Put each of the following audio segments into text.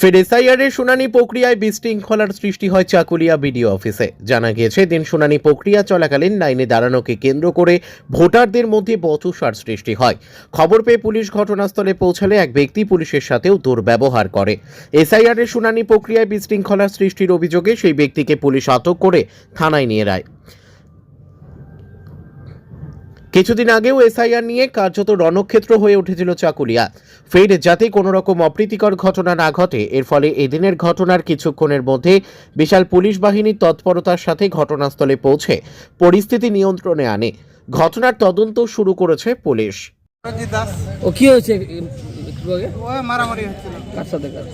ফের এসআইআর এর শুনানি প্রক্রিয়ায় বিশৃঙ্খলার সৃষ্টি হয় চাকুলিয়া বিডিও অফিসে। জানা গিয়েছে, দিন শুনানি প্রক্রিয়া চলাকালীন লাইনে দাঁড়ানোকে কেন্দ্র করে ভোটারদের মধ্যে বচসার সৃষ্টি হয়। খবর পেয়ে পুলিশ ঘটনাস্থলে পৌঁছালে এক ব্যক্তি পুলিশের সাথেও দুর্ব্যবহার করে। এসআইআর এর শুনানি প্রক্রিয়ায় বিশৃঙ্খলার সৃষ্টির অভিযোগে সেই ব্যক্তিকে পুলিশ আটক করে থানায় নিয়ে যায়। কিছুদিন আগেও এসআইআর নিয়ে কার্যত রণক্ষেত্র হয়ে উঠেছিল চাকুলিয়া। ফের যাতে কোনো রকম অপ্রীতিকর ঘটনা না ঘটে, এর ফলে এদিনের ঘটনার কিছুক্ষণের মধ্যে বিশাল পুলিশ বাহিনীর তৎপরতার সাথে ঘটনাস্থলে পৌঁছে পরিস্থিতি নিয়ন্ত্রণে আনে। ঘটনার তদন্ত শুরু করেছে পুলিশ। ও কি হয়েছে? একটু আগে? ওই মারামারি হচ্ছিল। কার সাথে কার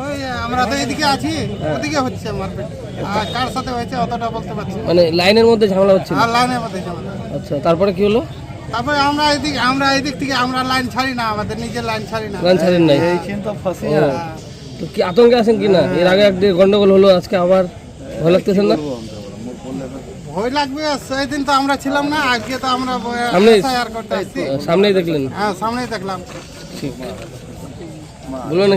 ওই আমরা তো এদিকে আছি ওদিকে হচ্ছে মারপিট। আর কার সাথে হয়েছে অতটা বলতে পারছি না। মানে লাইনের মধ্যে ঝামেলা হচ্ছিল? আর লাইনের মধ্যে ঝামেলা। আচ্ছা তারপরে কি হলো? তারপরে আমরা এদিক আমরা এদিক থেকে আমরা লাইন ছাড়ি না আমাদের নিজের লাইন ছাড়ি না। লাইন ছাড়েন নাই? ও, তো কি আতঙ্কে আছেন কি না? এর আগে একদিন গন্ডগোল হলো আজকে আবার ভয় লাগতেছেন না? ভয় লাগবে সেই দিন তো আমরা ছিলাম না আজকে তো আমরা সামনে- এসআইআর করতে আসছি। সামনেই দেখলেন। হ্যাঁ সামনেই দেখলাম। ঠিক। बोलो ना